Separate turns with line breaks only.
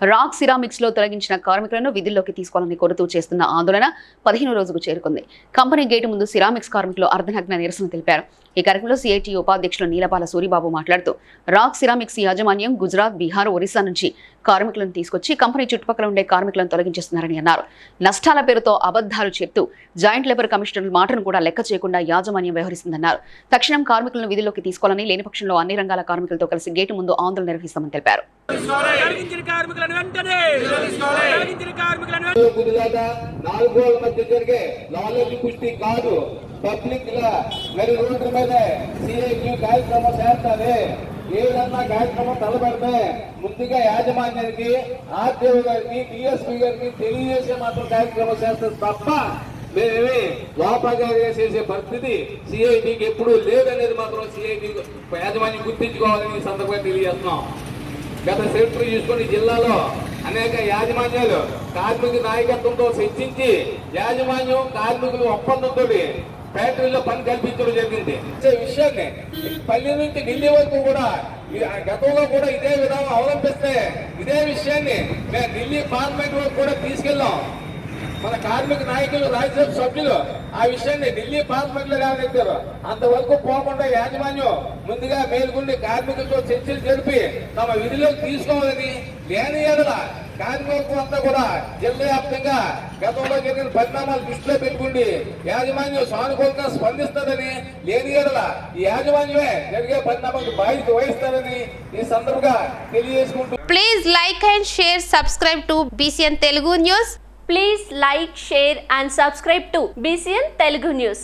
Rock సిరామిక్స్లో తొలగించిన కార్మికులను విధుల్లోకి తీసుకోవాలని కోరుతూ చేస్తున్న ఆందోళన పదిహేను రోజుకు చేరుకుంది. కంపెనీ గేటు ముందు సిరామిక్స్ కార్మికులు అర్ధనగ్న నిరసన తెలిపారు. ఈ కార్యక్రమంలో సిఐటి ఉపాధ్యక్షులు నీలపాల సూరిబాబు మాట్లాడుతూ రాక్ సిరామిక్స్ యాజమాన్యం గుజరాత్ బీహార్ ఒరిస్సా నుంచి కార్మికులను తీసుకొచ్చి కంపెనీ చుట్టుపక్కల ఉండే కార్మికులను తొలగించేస్తున్నారని అన్నారు. నష్టాల పేరుతో అబద్ధాలు చెప్తూ జాయింట్ లేబర్ కమిషనర్ మాటను కూడా లెక్క చేయకుండా యాజమాన్యం వ్యవహరిస్తుందన్నారు. తక్షణం కార్మికులను విధుల్లోకి తీసుకోవాలని లేని పక్షంలో అన్ని రంగాల కార్మికులతో కలిసి గేటు ముందు ఆందోళన నిర్వహిస్తామని తెలిపారు.
పబ్లిక్ లా మరి రోడ్డు మీద సిఐక్యూ కార్యక్రమం చేస్తారే. ఏదన్నా కార్యక్రమం తలపెడితే ముందుగా యాజమాన్యానికి ఆర్టీఓ గారికి డిఎస్పీ గారికి తెలియజేసే మాత్రం కార్యక్రమం చేస్తారు తప్ప మేమేమి లోపగారిగా చేసే పరిస్థితి సిఐటికి ఎప్పుడూ లేదనేది మాత్రం సిఐటి యాజమాన్యం గుర్తించుకోవాలని ఈ సందర్భంగా తెలియజేస్తున్నాం. గత సెక్రటరీ చూసుకుని జిల్లాలో అనేక యాజమాన్యాలు కార్మిక నాయకత్వంతో చర్చించి యాజమాన్యం కార్మికులు ఒప్పందంతో ఫ్యాక్టరీలో పని కల్పించడం జరిగింది. ఇచ్చే విషయాన్ని పల్లె నుంచి ఢిల్లీ వరకు కూడా గతంలో కూడా ఇదే విధానం అవలంబిస్తే ఇదే విషయాన్ని మేము ఢిల్లీ పార్లమెంట్ వరకు కూడా తీసుకెళ్ళాం. మన కార్మిక నాయకులు రాజ్యసభ సభ్యులు ఆ విషయాన్ని ఢిల్లీ పార్లమెంట్లో లేవనెత్తారు. అంతవరకు పోకుండా యాజమాన్యం ముందుగా మేల్కొండి కార్మికులతో చర్చలు జరిపి తమ విధిలోకి తీసుకోవాలని లేని ఎడల కార్మికులకు అంతా కూడా జిల్లా వ్యాప్తంగా గతంలో జరిగిన పరిణామాలు దృష్టిలో పెట్టుకుండి. యాజమాన్యం సానుకూలంగా స్పందిస్తుందని లేని ఎడల ఈ యాజమాన్యమే జరిగే పరిణామాలకు బాధ్యత వహిస్తారని ఈ సందర్భంగా తెలియజేసుకుంటూ
please like and share subscribe to BCN Telugu news
please like share and subscribe to BCN Telugu news